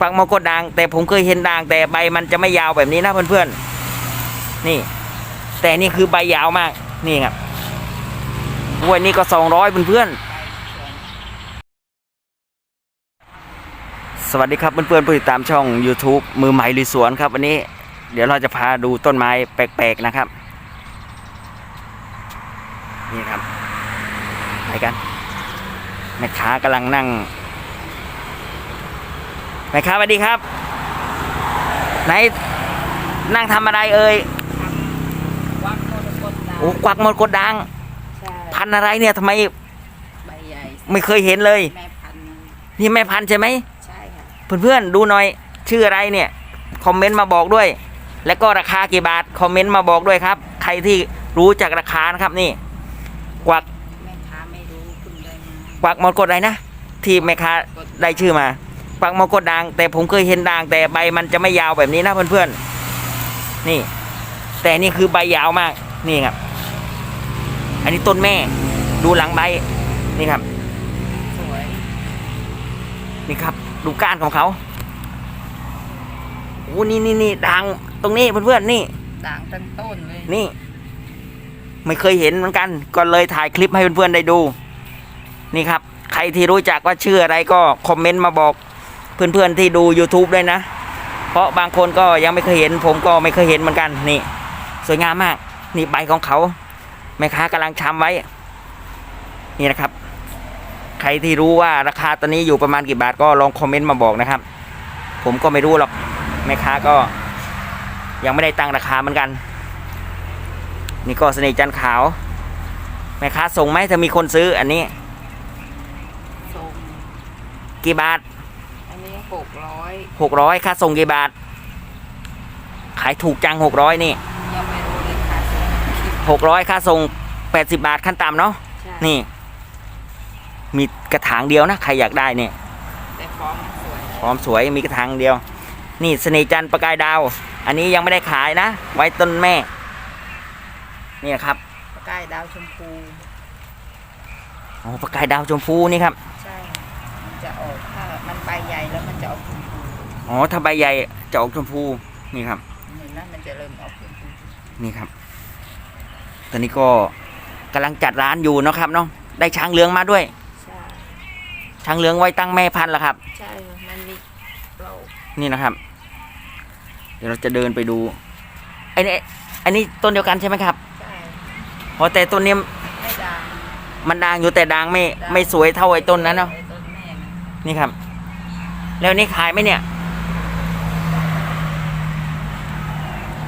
ปักมกตด่าง แต่ผมเคยเห็นด่าง แต่ใบมันจะไม่ยาวแบบนี้นะเพื่อนๆนี่ แต่นี่คือใบยาวมาก นี่ครับวันนี้ก็สองร้อยเพื่อนๆสวัสดีครับเพื่อนๆผู้ติดตามช่อง YouTube มือใหม่ลุยสวนครับวันนี้ เดี๋ยวเราจะพาดูต้นไม้แปลกๆนะครับ นี่ครับไปกันแม่ค้ากำลังนั่ง แม่ค้าสวัสดีครับ ไหนนั่งทำอะไรเอ่ยวักมรกตดาโอ้กวักมรกตด่างใช่พันธุ์อะไรเนี่ยทำไมใบใหญ่ไม่เคยเห็นเลย แม่พันธุ์นี่แม่พันธุ์ใช่ไหม ใช่ค่ะเพื่อนๆดูหน่อยชื่ออะไรเนี่ย คอมเมนต์มาบอกด้วย แล้วก็ราคากี่บาท คอมเมนต์มาบอกด้วยครับ ใครที่รู้จักราคานะครับนี่ กวักแม่ค้าไม่รู้คุณได้มากวักมรกตอะไรนะ ที่แม่ค้าได้ชื่อมา กวักมรกตด่าง แต่ผมเคยเห็นด่าง แต่ใบมันจะไม่ยาวแบบนี้นะเพื่อนๆนี่ แต่นี่คือใบยาวมากนี่ครับ อันนี้ต้นแม่ดูหลังใบนี่ครับสวยนี่ครับ ดูก้านของเขาโอ้นี่นี่นี่ด่างตรงนี้เพื่อนๆนี่ด่างตั้งต้นเลยนี่ ไม่เคยเห็นเหมือนกัน ก็เลยถ่ายคลิปให้เพื่อนๆได้ดู นี่ครับ ใครที่รู้จักว่าชื่ออะไรก็คอมเมนต์มาบอก เพื่อนๆที่ดู YouTube ด้วยนะ เพราะบางคนก็ยังไม่เคยเห็น ผมก็ไม่เคยเห็นเหมือนกันนี่ สวยงามมาก นี่ใบของเขาแม่ค้ากำลังชำไว้ นี่นะครับ ใครที่รู้ว่าราคาตอนนี้อยู่ประมาณกี่บาทก็ลองคอมเมนต์มาบอกนะครับ ผมก็ไม่รู้หรอกแม่ค้าก็ยังไม่ได้ตั้งราคาเหมือนกัน นี่ก็เสน่ห์จันขาวแม่ค้าส่งไหมถ้ามีคนซื้ออันนี้ทรงกี่บาท หกร้อยหกร้อยค่าส่งกี่บาท ขายถูกจังหกร้อยนี่ยังไม่รู้เลยค่ะส่งคิดหกร้อยค่าส่งแปดสิบาทขั้นต่ำเนาะใช่นี่ มีกระถางเดียวนะใครอยากได้เนี่ยแต่ฟองมันสวยพร้อมสวยมีกระถางเดียว นี่เสน่ห์จันทร์ประกายดาว อันนี้ยังไม่ได้ขายนะ ไว้ต้นแม่ นี่ครับประกายดาวชมพู โอ้ประกายดาวชมพูนี่ครับ ใช่ มันจะออกถ้ามันใบใหญ่แล้วมันจะออกชมพูอ๋อถ้าใบใหญ่จะออกชมพูนี่ครับเห็นนะมันจะเริ่มออกชมพูนี่ครับ ตอนนี้ก็กำลังจัดร้านอยู่เนาะครับเนาะได้ช้างเหลืองมาด้วยใช่ช้างเหลืองไว้ตั้งแม่พันธุ์แล้วครับ ใช่มันมีเรานี่นะครับ เดี๋ยวเราจะเดินไปดูไอ้นี่อันนี้ต้นเดียวกันใช่ไหมครับใช่เพราะแต่ต้นนี้ไม่ด่างมันด่างอยู่แต่ด่างไม่ไม่สวยเท่าไอ้ต้นนั้นเนาะไอ้ต้นแม่นะนี่ครับ แล้วนี่ขายไหมเนี่ย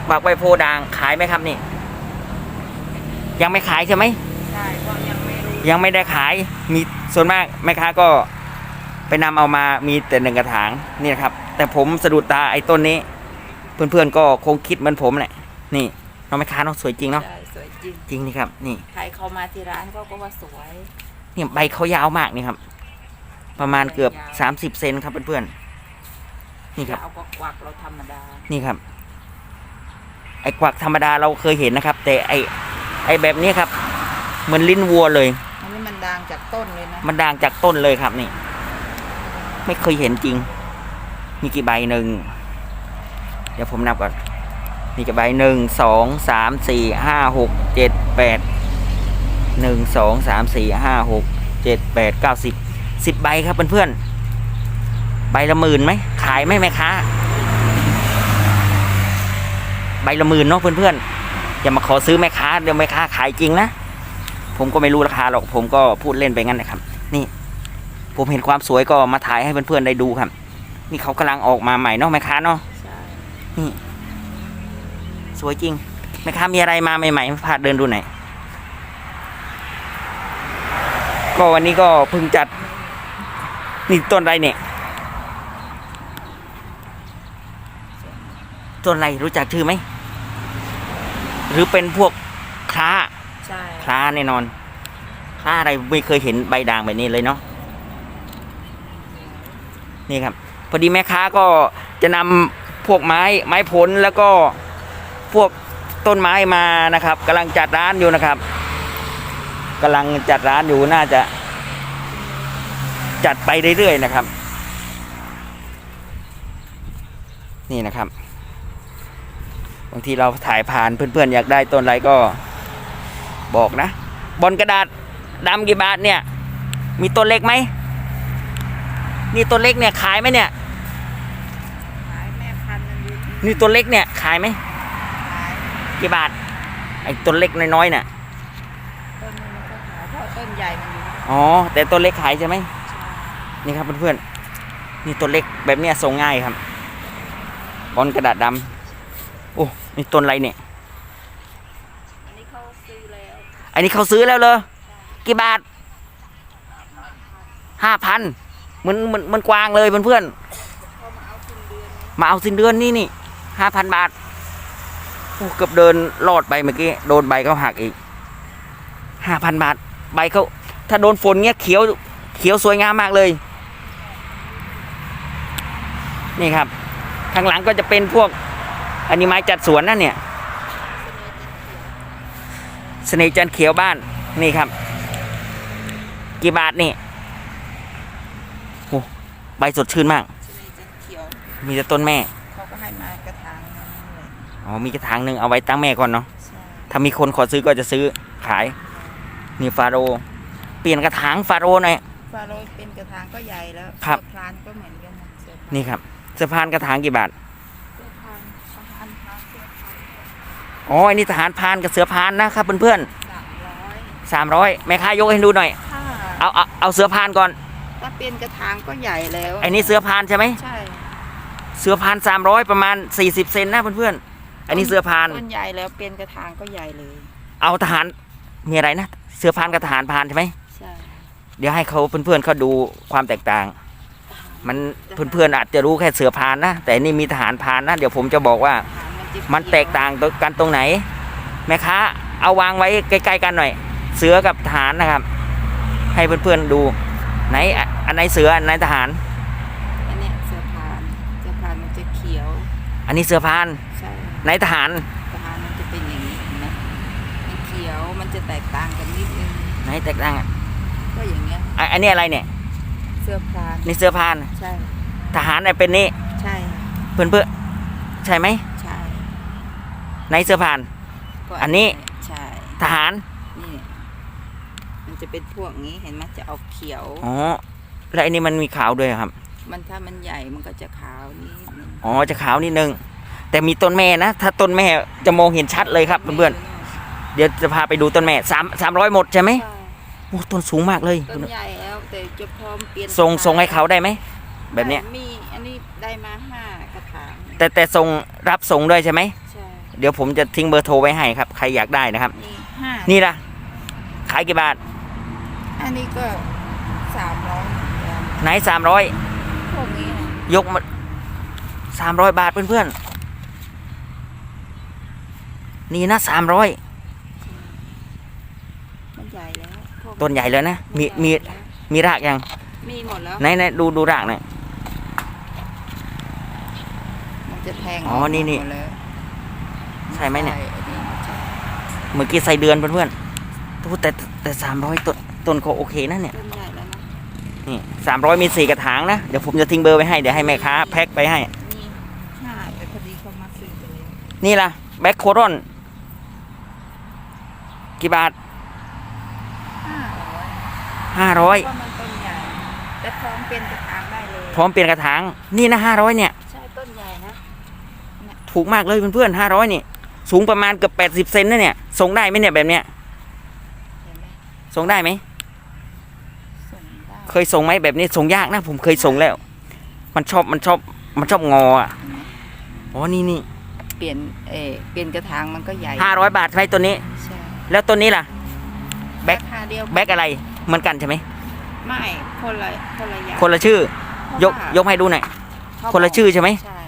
บักใบโพธิ์ด่างขายไหมครับนี่ ยังไม่ขายใช่ไหมใช่เพราะยังไม่รู้ยังไม่ได้ขายมีส่วนมากแม่ค้าก็ไปนำเอามามีแต่หนึ่งกระถางนี่นะครับ แต่ผมสะดุดตาไอ้ต้นนี้ เพื่อนๆก็คงคิดเหมือนผมแหละนี่น้องแม่ค้าเนาะสวยจริงเนาะใช่สวยจริงจริงนี่ครับ นี่ใครเข้ามาที่ร้านก็ก็ว่าสวยนี่ใบเขายาวมากนี่ครับ ประมาณเกือบสามสิบเซนครับเพื่อนๆนี่ครับเอาก็กวักเราธรรมดา นี่ครับ ไอ้กวักธรรมดาเราเคยเห็นนะครับ แต่ไอ้ไอ้แบบนี้ครับ เหมือนลิ้นวัวเลยอันนี้มันดังจากต้นเลยนะ มันด่างจากต้นเลยครับนี่ ไม่เคยเห็นจริง มีกี่ใบหนึ่ง เดี๋ยวผมนับก่อน มีกี่ใบหนึ่งสองสามสี่ห้าหกเจ็ดแปดหนึ่งสองสามสี่ห้าหกเจ็ดแปดเก้าสิบ สิบใบครับเพื่อนๆใบละหมื่นไหมขายไหมแม่ค้าใบละหมื่นเนาะเพื่อนๆอย่ามาขอซื้อแม่ค้าเดี๋ยวแม่ค้าขายจริงนะผมก็ไม่รู้ราคาหรอกผมก็พูดเล่นไปงั้นนะครับ นี่ ผมเห็นความสวยก็มาถ่ายให้เพื่อนๆได้ดูครับ นี่เขากำลังออกมาใหม่เนาะแม่ค้าเนาะใช่นี่ สวยจริงแม่ค้ามีอะไรมาใหม่ๆพาเดินดูหน่อยก็วันนี้ก็เพิ่งจัด นี่ต้นอะไรเนี่ย ต้นอะไรรู้จักชื่อไหม หรือเป็นพวกคล้าใช่คล้าแน่นอนคล้าอะไรไม่เคยเห็นใบด่างแบบนี้เลยเนาะ นี่ครับ พอดีแม่ค้าก็จะนำพวกไม้ไม้ผลแล้วก็พวกต้นไม้มานะครับกำลังจัดร้านอยู่นะครับกำลังจัดร้านอยู่น่าจะ จัดไปเรื่อยๆนะครับ นี่นะครับบางทีเราถ่ายผ่านเพื่อนๆอยากได้ต้นอะไรก็บอกนะบนกระดาษดำกี่บาทเนี่ย มีต้นเล็กไหมนี่ต้นเล็กเนี่ยขายไหมเนี่ยขายแม่พันธุ์มันอยู่ที่นี่ต้นเล็กเนี่ยขายไหมขายกี่บาทไอ้ต้นเล็กน้อยๆน่ะต้นนี้มันก็ขายเพราะต้นใหญ่มันอยู่ที่อ๋อแต่ต้นเล็กขายใช่ไหม นี่ครับเพื่อนๆนี่ต้นเล็กแบบเนี้ยส่งง่ายครับบอลกระดาษดำโอ้นี่ต้นอะไรเนี่ยอันนี้เขาซื้อแล้วอันนี้เขาซื้อแล้วเลยกี่บาทห้าพันมันมันมันกวางเลยเพื่อนเขามาเอาคุณเดือนนี้ๆมาเอาสิ้นเดือนนี่นี่ห้าพันบาทโอ้เกือบเดินลอดไปเมื่อกี้โดนใบเขาหักอีกห้าพันบาทใบเขาถ้าโดนฝนเงี้ยเขียวเขียวสวยงามมากเลย นี่ครับ ข้างหลังก็จะเป็นพวกอันนี้ไม้จัดสวนนั่นเนี่ยเสน่ห์จันทร์เขียวบ้านนี่ครับ กี่บาทนี่โอ้ใบสดชื่นมากชนิดจะเขียวมีแต่ต้นแม่เขาก็ให้มากระถางนึงเลยอ๋อมีกระถางหนึ่งเอาไว้ตั้งแม่ก่อนเนาะใช่ถ้ามีคนขอซื้อก็จะซื้อขายนี่ฟาโรห์เปลี่ยนกระถางฟาโรห์หน่อยฟาโรห์เป็นกระถางก็ใหญ่แล้วครับเสื้อพลานก็เหมือนกันนะเสื้อพลานนี่ครับ สะพานกระถางกี่บาทเสื้อพลานทหารพลานเสื้อพลานอ๋ออันนี้ทหารพรานกับเสือพรานนะครับเพื่อนสามร้อยๆสามร้อยแม่ค้ายกให้ดูหน่อยถ้าเอาเอาเอาเสือพรานก่อน ถ้าเป็นกระถางก็ใหญ่แล้วไอ้นี่เสือพรานใช่ไหมใช่ เสือพรานสามร้อยประมาณสี่สิบเซนนะเพื่อนๆ อันนี้เสือพรานต้นใหญ่แล้วเป็นกระถางก็ใหญ่เลย เอาทหารมีอะไรนะ เสือพรานกับทหารพรานใช่ไหมใช่ เดี๋ยวให้เขาเพื่อนๆเขาดูความแตกต่าง มันเพื่อนๆอาจจะรู้แค่เสือพรานนะ แต่นี่มีทหารพรานนะ เดี๋ยวผมจะบอกว่าทหารจะมันแตกต่างกันตรงไหน แม่ค้าเอาวางไว้ใกล้ๆกันหน่อย เสือกับทหารนะครับ ให้เพื่อนๆดู ไหนอะอันไหนเสืออันไหนทหาร อันเนี้ยเสื้อพลานเสื้อพลานมันจะเขียว อันนี้เสือพรานใช่ไหนทหารทหารมันจะเป็นอย่างนี้เห็นไหมมันเขียวมันจะแตกต่างกันนิดนึงไหนแตกต่างอะก็อย่างเงี้ยอะอันนี้อะไรเนี่ย เสื้อพลานนี่เสือพรานใช่ ทหารเนี่ยเป็นนี่ใช่เพื่อนๆใช่ไหมใช่ไหนเสือพราน ก็อันนี้ ใช่ทหารนี่มันจะเป็นพวกนี้เห็นไหมจะเอาเขียว อ๋อแล้วอันนี้มันมีขาวด้วยเหรอครับมันถ้ามันใหญ่มันก็จะขาวนิดนึงอ๋อจะขาวนิดนึงแต่มีต้นแม่นะถ้าต้นแม่จะมองเห็นชัดเลยครับเพื่อนๆเดี๋ยวจะพาไปดูต้นแม่สามสามร้อยหมดใช่ไหม ใช่ โอ้ต้นสูงมากเลย ต้นใหญ่แล้วแต่จะพร้อมเปลี่ยนส่งส่งให้เขาได้ไหม แบบเนี้ยมีอันนี้ได้มาห้ากระถางแต่แต่ส่งรับส่งด้วยใช่ไหมใช่เดี๋ยวผมจะทิ้งเบอร์โทรไว้ให้ครับ ใครอยากได้นะครับ นี่ห้านี่ละขายกี่บาท อันนี้ก็สามร้อยเหมือนกันไหนสามร้อยพวกนี้นะยกมาสามร้อยบาทเพื่อนๆนี่นะสามร้อย มันใหญ่แล้วพวก ต้นใหญ่แล้วนะมีมีนใหญ่แล้วมีรากยังมีหมดแล้วไหนไหนดูดูรากหน่อย มันจะแทงอ๋อนี่นี่ หมดแล้วใช่ไหมเนี่ย ใช่อันนี้ใช่เมื่อกี้ใส่เดือนเพื่อนๆโอ้แต่แต่สามร้อยต้นต้นก็โอเคนะเนี่ย ต้นใหญ่แล้วนะนี่สามร้อยมีสี่กระถางนะ เดี๋ยวผมจะทิ้งเบอร์ไว้ให้ เดี๋ยวให้แม่ค้าแพ็คไปให้ นี่ห้าแต่พอดีเขามาซื้อไปเลยนี่ล่ะ แบ็คโครอน กี่บาท ห้าร้อยห้าร้อยเพราะมันต้นใหญ่แต่พร้อมเป็นกระถางได้เลยพร้อมเปลี่ยนกระถางนี่นะห้าร้อยเนี่ย ใช่ต้นใหญ่นะถูกมากเลยเพื่อนๆห้าร้อยนี่ สูงประมาณเกือบแปดสิบเซนนะเนี่ยส่งได้ไหมเนี่ยแบบเนี้ยเห็นไหมส่งได้ไหม ส่งได้เคยส่งไหมแบบนี้ส่งยากนะ ผมเคยส่งแล้ว มันชอบมันชอบมันชอบงออะเห็นไหมอ๋อนี่นี่เปลี่ยนเออเปลี่ยนกระถางมันก็ใหญ่ห้าร้อยบาทใช่ไหมตัวนี้ ใช่แล้วตัวนี้ล่ะ แบ็ค ราคาเดียวแบ็คอะไร เหมือนกันใช่ไหมไม่คนละคนละอย่างคนละชื่อเพราะยกว่ายกให้ดูหน่อยเขาคนละบอกชื่อใช่ไหม ใช่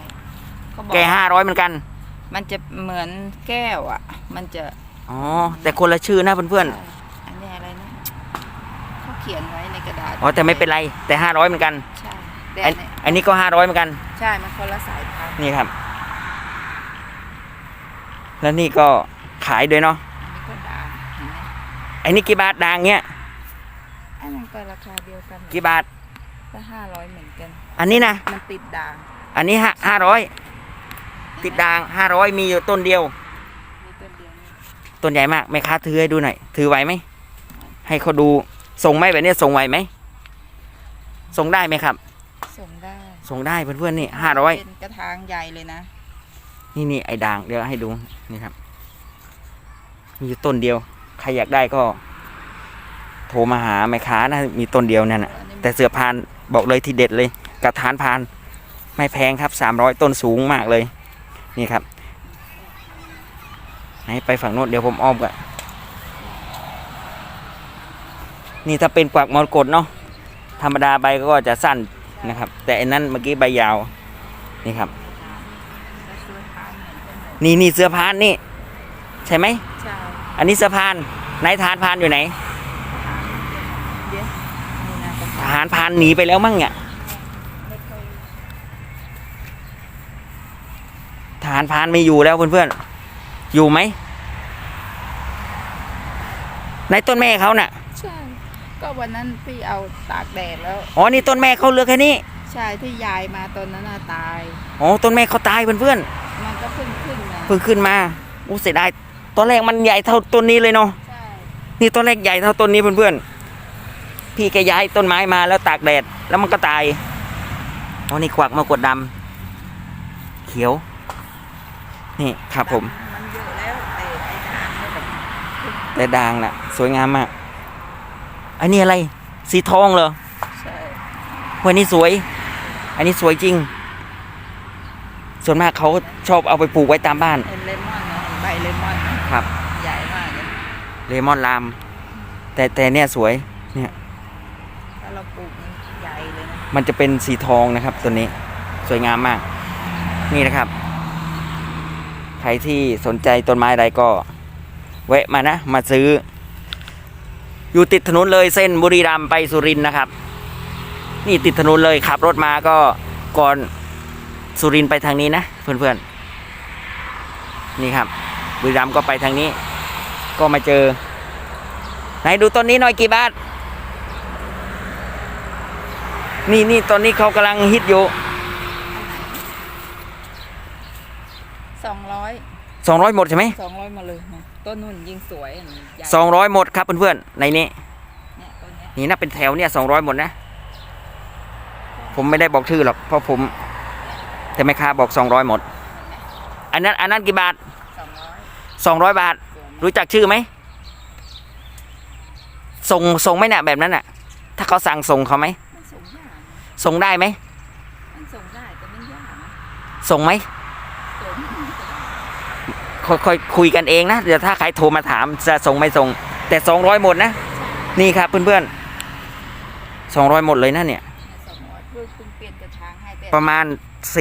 เขาบอกแกห้าร้อยเหมือนกัน มันจะเหมือนแก้วอะ มันจะอ๋อ แต่คนละชื่อนะเพื่อนใช่อันนี้อะไรนะเขาเขียนไว้ในกระดาษๆ อ๋อ แต่ไม่เป็นไร แต่ห้าร้อยเหมือนกันใช่แต่อัอันนนี้อันนี้ก็ห้าร้อยเหมือนกัน ใช่มันคนละสายพันธุ์นี่ครับ แล้วนี่ก็ขายด้วยเนาะ อันนี้ก็ด่างเห็นไหมไอ้นี่กี่บาทด่างเนี้ย อันนั้นก็ราคาเดียว กันกี่บาทก็ห้าร้อยเหมือนกัน อันนี้นะ มันติดด่าง อันนี้ห้าห้าร้อยติดด่างห้าร้อยมีอยู่ต้นเดียว มีต้นเดียวนี่ต้นใหญ่มากแม่ค้าถือให้ดูหน่อย ถือไหวไหม ให้เขาดูส่งไหมแบบนี้ส่งไหวไหมส่งได้ไหมครับ ส่งได้ส่งได้เพื่อนๆนี่ห้าร้อยเป็นกระถางใหญ่เลยนะ นี่นี่ไอ้ด่างเดี๋ยวให้ดูนี่ครับ มีอยู่ต้นเดียว ใครอยากได้ก็ โทรมาหาแม่ค้านะมีต้นเดียวนั่นน่ะอันนี้แต่เสือพานบอกเลยทีเด็ดเลยกระถานพานไม่แพงครับสามร้อยต้นสูงมากเลย นี่ครับไหนไปฝั่งโน้นเดี๋ยวผมอ้อมกันนี่ถ้าเป็นกวักมรกตเนาะธรรมดาใบก็จะสั้นนะครับ แต่อันนั้นเมื่อกี้ใบยาวนี่ครับแล้วช่วยทานเหมือนกันหมดนี่นี่เสื้อพานนี่ ใช่ไหมใช่อันนี้เสื้อพานนายทหานพานอยู่ไหน เดี๋ยวนี่นะกระ ท ถาง หารพานหนีไปแล้วมั้งเนี่ยไม่ค่อยทหารพานไม่อยู่แล้วเพื่อนๆ อยู่ไหม ในต้นแม่เขาน่ะ ใช่ ก็วันนั้นพี่เอาตากแดดแล้ว อ๋อ นี่ต้นแม่เขาเหลือกแค่นี้ ใช่ที่ยายมาตอนนั้นน่ะตาย อ๋อ ต้นแม่เขาตายเพื่อนมันก็เพิ่งขึ้นนะๆเพิ่งขึ้นมาอู้เสียดายตอนแรกมันใหญ่เท่าต้นนี้เลยเนาะ ใช่ นี่ต้นแรกใหญ่เท่าต้นนี้เพื่อนๆ พี่แกย้ายต้นไม้มาแล้วตากแดด แล้วมันก็ตายอ๋อนี่กวักมากดดำเขียว นี่ครับผม มันเยอะแล้วแต่ไอ้ทางเนี่ยแบบแต่ด่างน่ะ สวยงามมากอันนี้อะไร สีทองเหรอใช่วันนี้สวย อันนี้สวยจริง ส่วนมากเขาชอบเอาไปปลูกไว้ตามบ้านเอ็นเลมอนนะใบเลมอนนะครับ ใหญ่มากเลยเลมอนลาม แต่แต่เนี่ยสวย เนี่ย ถ้าเราปลูกนี่ใหญ่เลยนะ มันจะเป็นสีทองนะครับตัวนี้สวยงามมาก นี่นะครับ ใครที่สนใจต้นไม้ใดก็แวะมานะ มาซื้อ อยู่ติดถนนเลยเส้นบุรีรัมย์ไปสุรินทร์นะครับ นี่ติดถนนเลยขับรถมาก็ก่อนสุรินทร์ไปทางนี้นะ เพื่อนๆ นี่ครับ บุรีรัมย์ก็ไปทางนี้ ก็มาเจอไหนดูต้นนี้หน่อยกี่บาท นี่นี่ตอนนี้เขากำลังฮิตอยู่สองร้อยสองร้อยหมดใช่ไหมสองร้อยมาเลยนะต้นนุ่นยิ่งสวยอันนี้ใหญ่สองร้อยหมดครับเพื่อนๆในนี้เนี่ยต้นเนี้ยนี่นะเป็นแถวเนี่ยสองร้อยหมดนะ ผมไม่ได้บอกชื่อหรอกเพราะผม แต่แม่ค้าบอกสองร้อยหมด อันนั้นอันนั้นกี่บาทสองร้อยสองร้อยบาทสวยมากรู้จักชื่อไหมส่งส่งไหมเนี่ยแบบนั้นน่ะ ถ้าเขาสั่งส่งเขาไหมมัน ส่งยากนะส่งได้ไหมมันส่งได้แต่มันยากนะส่งไหมส่งค่อยๆคุยกันเองนะเดี๋ยวถ้าใครโทรมาถามจะส่งไม่ส่ง แต่สองร้อยหมดนะ นี่ครับเพื่อนๆสองร้อยหมดเลยนะเนี่ย สองร้อยเพื่อคุณเปลี่ยนกระถางให้แต่ประมาณ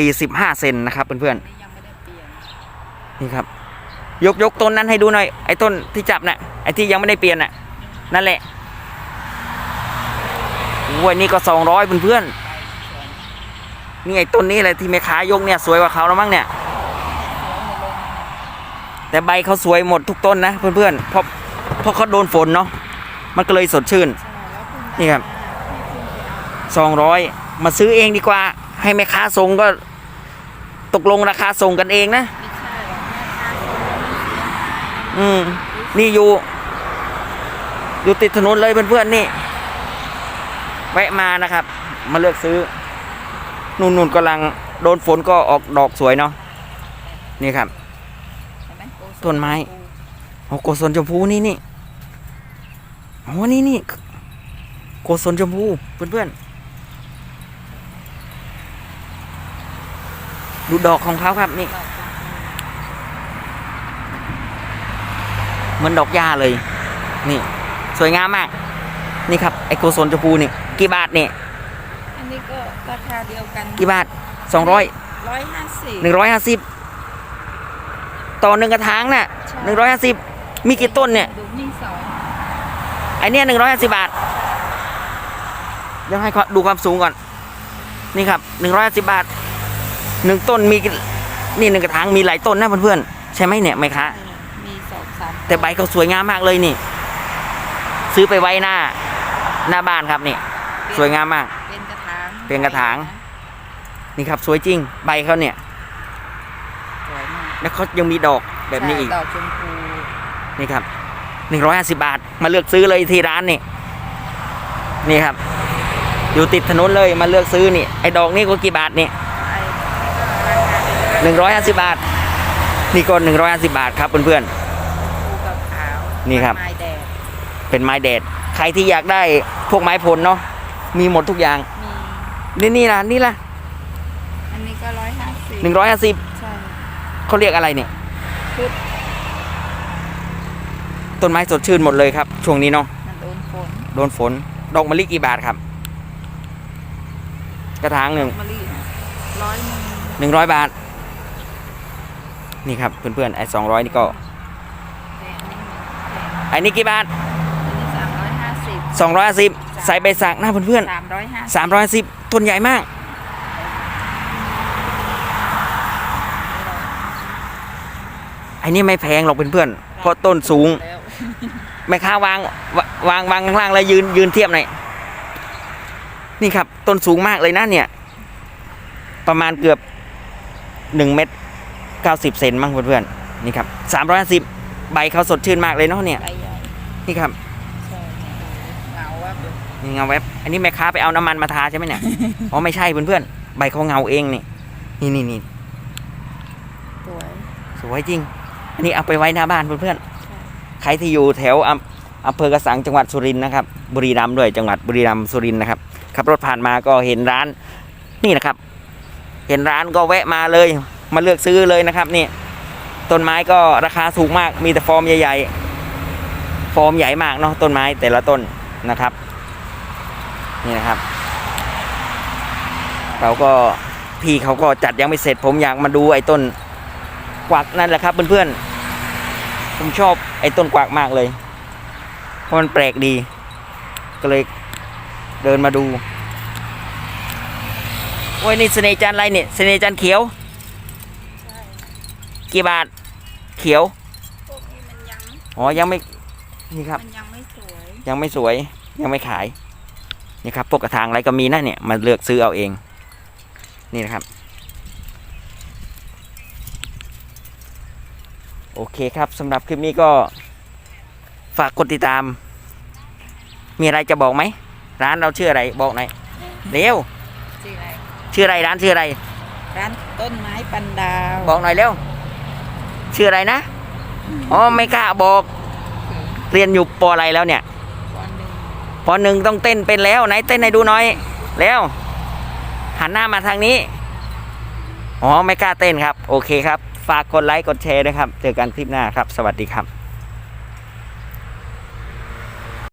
45เซนนะครับเพื่อนอันนี้ยังไม่ได้เปลี่ยนๆนี่ครับ ยกยกต้นนั้นให้ดูหน่อยไอ้ต้นที่จับน่ะไอ้ที่ยังไม่ได้เปลี่ยนน่ะนั่นแหละโอ้ยนี่ก็200เพื่อนๆ นี่ไอ้ต้นนี้แหละที่แม่ค้ายกเนี่ยสวยกว่าเขาแล้วมั้งเนี่ย แต่ใบเขาสวยหมดทุกต้นนะ เพื่อนๆเพราะเพราะเขาโดนฝนเนาะมันก็เลยสดชื่นใช่แล้วคุณนี่ครับให้คุณไปเอาสองร้อยมาซื้อเองดีกว่า ให้แม่ค้าส่งก็ตกลงราคาส่งกันเองนะไม่ใช่หรอกแม่ค้าส่งแล้วมันเสียหายอืม นี่อยู่ อยู่ติดถนนเลยเพื่อนๆนี่ แวะมานะครับ มาเลือกซื้อ นุ่นๆกำลังโดนฝนก็ออกดอกสวยเนาะนี่ครับ เห็นไหมโกศลต้นไม้ โอ้โกศลชมพูนี่นี่โอ้นี่นี่โกศลชมพูเพื่อนๆดูดอกของเขาครับนี่ ดอกชมพูเหมือนดอกหญ้าเลย นี่ สวยงามมาก นี่ครับไอโกศลชมพูนี่ กี่บาทเนี่ย นนี้ก็ราคาเดียวกันกี่บาทสองร้อยร้อยห้าสิบหนึ่งร้อยห้าสิบต่อหนึ่งกระถางน่ะหนึ่งร้อยห้าสิบมีกี่ต้นเนี่ยดูนี่สองไอเนี้ยหนึ่งร้อยห้าสิบาทเดี๋ยวให้ขอดูความสูงก่อน นี่ครับหนึ่งร้อยห้าสิบาทหนึ่งต้นมีกี่นี่หนึ่งกระถางมีหลายต้นนะเพื่อนๆใช่ไหมเนี่ยไหมคะมีสองสามแต่ใบเขาสวยงามมากเลยนี่ ซื้อไปไว้หน้า หน้าบ้านครับนี่ สวยงามมากเป็นก ระถางเป็นกระถาง นี่ครับสวยจริง ใบเขาเนี่ย สวยแล้วเขายังมีดอกแบบนี้อีก ใช่ดอกชมพูนี่ครับหนึ่งร้อยห้าสิบาท มาเลือกซื้อเลยที่ร้านนี่ นี่ครับ อยู่ติดถนนเลยมาเลือกซื้อนี่ ไอ้ดอกนี่ก็กี่บาทนี่ไอ้ก็ราคาเดียวกันหนึ่งร้อยห้าสิบาท นี่ก็หนึ่งร้อยห้าสิบาทครับเพื่อน ชมพูกับขาวนี่ครับ ไม้แดดๆเป็นไม้แดด ใครที่อยากได้พวกไม้ผลเนาะ มีหมดทุกอย่าง มี นี่นี่ล่ะนี่ล่ะอันนี้ก็ร้อยห้าสิบหนึ่งร้อยห้าสิบใช่เขาเรียกอะไรเนี่ยพุดต้นไม้สดชื่นหมดเลยครับ ช่วงนี้เนาะมันโดนฝนโดนฝน ดอกมะลิกี่บาทครับ กระถางหนึ่งมะลิร้อยหนึ่งหนึ่งร้อยบาท นี่ครับเพื่อนๆไอ้สองร้อยนี่ก็แต่อันนี้มันแพงไอ้นี่กี่บาทอันนี้สามร้อยห้าสิบสองร้อยสิบใส่ใบสักหน้าเพื่อนสามร้อยห้าๆสามร้อยสิบ ต้นใหญ่มากไอ้นี่ไม่แพงหรอกเพื่อนๆเพราะต้นสูงแล้วแม่ค้าวางววางวางข้างล่างแล้วยืนยืนเทียบหน่อย นี่ครับ ต้นสูงมากเลยนะเนี่ย ประมาณเกือบหนึ่งเมตรเก้าสิบเซนมั้งเพื่อนๆนี่ครับสามร้อยสิบใบเขาสดชื่นมากเลยเนาะเนี่ยใบใหญ่นี่ครับ ใช่เหงาว่าแบบ นี่เงาแวบอันนี้แม่ค้าไปเอาน้ำมันมาทาใช่ไหมเนี่ย อ๋อไม่ใช่เพื่อนๆ ใบเขาเงาเองนี่ นี่นี่นี่สวย สวยจริง อันนี้เอาไปไว้หน้าบ้านเพื่อนๆ ใครที่อยู่แถวอำอำเภอกระสังจังหวัดสุรินทร์นะครับ บุรีรัมย์ด้วยจังหวัดบุรีรัมย์สุรินทร์นะครับ ขับรถผ่านมาก็เห็นร้าน นี่นะครับ เห็นร้านก็แวะมาเลย มาเลือกซื้อเลยนะครับ นี่ ต้นไม้ก็ราคาถูกมาก มีแต่ฟอร์มใหญ่ๆ ฟอร์มใหญ่มากเนาะต้นไม้แต่ละต้นนะครับ นี่นะครับเราก็พี่เขาก็จัดยังไม่เสร็จ ผมอยากมาดูไอ้ต้นกวักนั่นแหละครับเพื่อนๆผมชอบไอ้ต้นกวักมากเลย เพราะมันแปลกดี ก็เลยเดินมาดูโอ้ยนี่เสน่ห์จันทร์อะไรเนี่ยเสน่ห์จันทร์เขียวใช่กี่บาทเขียวพวกนี้มันยังอ๋อยังไม่นี่ครับมันยังไม่สวยยังไม่สวยยังไม่ขาย นี่ครับพวกกระถางอะไรก็มีนะเนี่ยมาเลือกซื้อเอาเอง นี่นะครับ โอเคครับสำหรับคลิปนี้ก็ฝากกดติดตาม มีอะไรจะบอกไหม ร้านเราชื่ออะไรบอกหน่อยเร็วชื่ออะไรชื่ออะไรร้านชื่ออะไร ร้านต้นไม้ปันดาว บอกหน่อยเร็ว ชื่ออะไรนะ อ๋อไม่กล้าบอก เรียนอยู่ปออะไรแล้วเนี่ยวันหนึ่ง ปอหนึ่งต้องเต้นเป็นแล้วไหนเต้นให้ดูหน่อย แล้ว หันหน้ามาทางนี้ อ๋อ ไม่กล้าเต้นครับ โอเคครับ ฝากกดไลค์ กดแชร์ด้วยครับ เจอกันคลิปหน้าครับ สวัสดีครับ